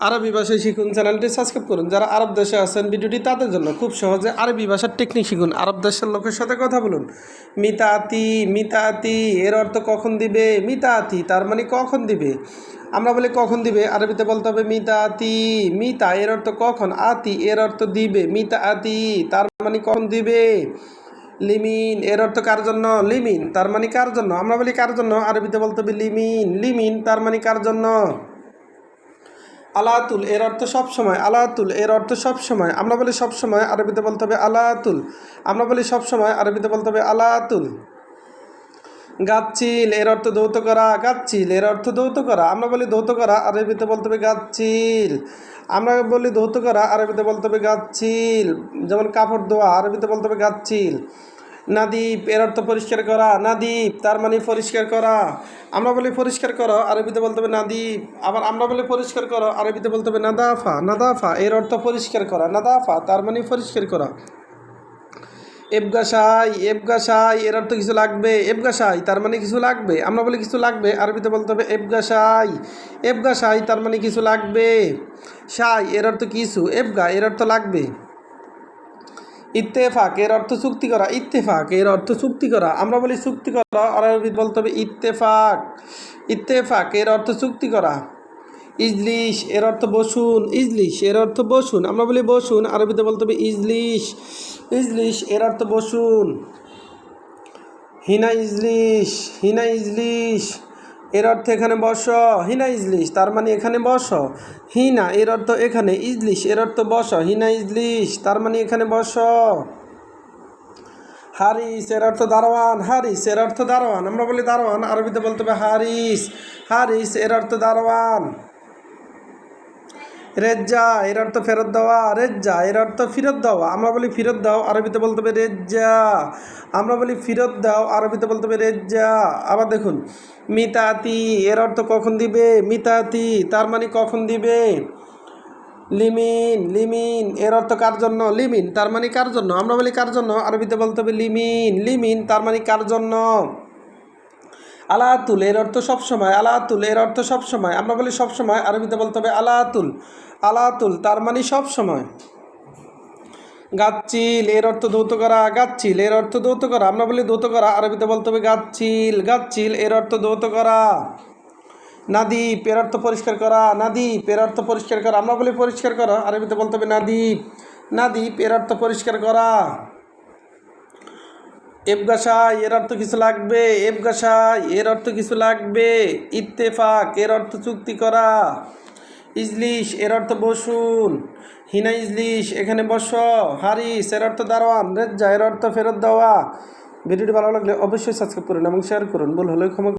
আরবি ভাষায় শিখুন চ্যানেলটি সাবস্ক্রাইব করুন। যারা আরব দেশে আছেন, ভিডিওটি তাদের জন্য খুব সহজে আরবি ভাষার টেকনিক শিখুন। আরব দেশের লোকের সাথে কথা বলুন। মিতাতি মিতাতি, এর অর্থ কখন দিবে? মিতাতি, তার মানে কখন দিবে? আমরা বলি কখন দিবে? আরবিতে বলতে হবে মিতাতি, মিতা, এর অর্থ কখন? আতি, এর অর্থ দিবে। মিতা আতি তার মানে কখন দিবে? লিমিন, এর অর্থ কার জন্য? লিমিন, তার মানে কার জন্য? আমরা বলি কার জন্য? আরবিতে বলতে হবে লিমিন। লিমিন, তার মানে কার জন্য? আলাতুল, এর অর্থ সব সময় আলাতুল, এর অর্থ সব সময় আমরা বলি সব সময় আরবিতে বলতে হবে আলাতুল। আমরা বলি সব সময় আরবিতে বলতে হবে আলাতুল। গাচ্ছিল, এর অর্থ দৌত করা, গাচ্ছিল, এর অর্থ দৌত করা। আমরা বলি দৌত করা, আরবিতে বলতে হবে গাচ্ছিল। আমরা বলি দৌত করা, আরবিতে বলতে হবে গাচ্ছিল। যেমন কাপড় ধোয়া, আরবিতে বলতে হবে গাচ্ছিল। নাদীপ এর অর্থ পরিষ্কার করা নাদীপ তার মানে পরিষ্কার করা। আমরা বলি পরিষ্কার করো, আরবিতে বলতে হবে নাদীপ আবার আমরা বলি পরিষ্কার করো, আরবিতে বলতে হবে নাদাফা নাদাফা এর অর্থ পরিষ্কার করা নাদাফা তার মানে পরিষ্কার করা। এবগাসাই এবগাসাই এর অর্থ কিছু লাগবে এবগাসাই তার মানে কিছু লাগবে। আমরা বলি কিছু লাগবে, আরবিতে বলতে হবে এবগাসাই এবগাসাই তার মানে কিছু লাগবে। সাই, এর অর্থ কিছু এবগা এর অর্থ লাগবে। ইত্তেফাক এর অর্থ চুক্তি করা ইত্তেফাক এর অর্থ চুক্তি করা। আমরা বলি চুক্তি করা আরবিতে বলতে হবে ইত্তেফাক। ইত্তেফাক এর অর্থ চুক্তি করা। ইজলিশ এর অর্থ বসুন, ইজলিশ এর অর্থ বসুন। আমরা বলি বসুন, আরবিতে বলতে হবে ইজলিশ। ইজলিশ এর অর্থ বসুন। হিনা ইজলিশ হিনা ইজলিশ। এর অর্থ এখানে বস, হিনা ইজলিশ, তার মানে এখানে বস। হিনা, এর অর্থ এখানে, ইজলিশ, এর অর্থ বস, হিনা ইজলিশ, তার মানে এখানে বস। হারিস, এর অর্থ দারোয়ান, হারিস, এর অর্থ দারোয়ান, আমরা বলি দারোয়ান, আরবিতে বলতে হবে হারিস। হারিস, এর অর্থ দারোয়ান। রেজ্জা, এর অর্থ ফেরত দেওয়া, রেজ্জা, এর অর্থ ফেরত দেওয়া। আমরা বলি ফেরত দাও, আরবিতে বলতে হবে রেজ্জা। আমরা বলি ফেরত দাও, আরবিতে বলতে হবে রেজ্জা। আবার দেখুন, মিতাতি, এর অর্থ কখন দিবে? মিতাতি, তার মানে কখন দিবে? লিমিন লিমিন, এর অর্থ কার জন্য? লিমিন, তার মানে কার জন্য? আমরা বলি কার জন্য? আরবিতে বলতে হবে লিমিন লিমিন, তার মানে কার জন্য? আলাতুল, এর অর্থ সবসময়, আলাতুল, এর অর্থ সবসময়। আমরা বলি সবসময়, আরবিতে বলতে হবে আলাতুল আলাতুল, তার মানে সবসময়। গাচ্ছিল, এর অর্থ ধৌত করা, গাচ্ছিল, এর অর্থ ধৌত করা। আমরা বলি ধৌত করা, আরবিতে বলতে হবে গাচ্ছিল গাচ্ছিল, এর অর্থ ধৌত করা। নাদীপ এর অর্থ পরিষ্কার করা। নাদীপ এর অর্থ পরিষ্কার করা। আমরা বলি পরিষ্কার করা, আরবিতে বলতে হবে নাদীপ নাদীপ এর অর্থ পরিষ্কার করা। এবগাসাই এর অর্থ কিছু লাগবে এবগাসাই এর অর্থ কিছু লাগবে। ইত্তেফাক, এর অর্থ চুক্তি করা। ইজলিশ, এর অর্থ বসুন। হিনা ইজলিশ, এখানে বস। হারিস, এর অর্থ দারোয়ান। রেজ্জা, এর অর্থ ফেরত দেওয়া। ভিডিওটি ভালো লাগলে অবশ্যই সাবস্ক্রাইব করুন এবং শেয়ার করুন। বল হলে ক্ষমা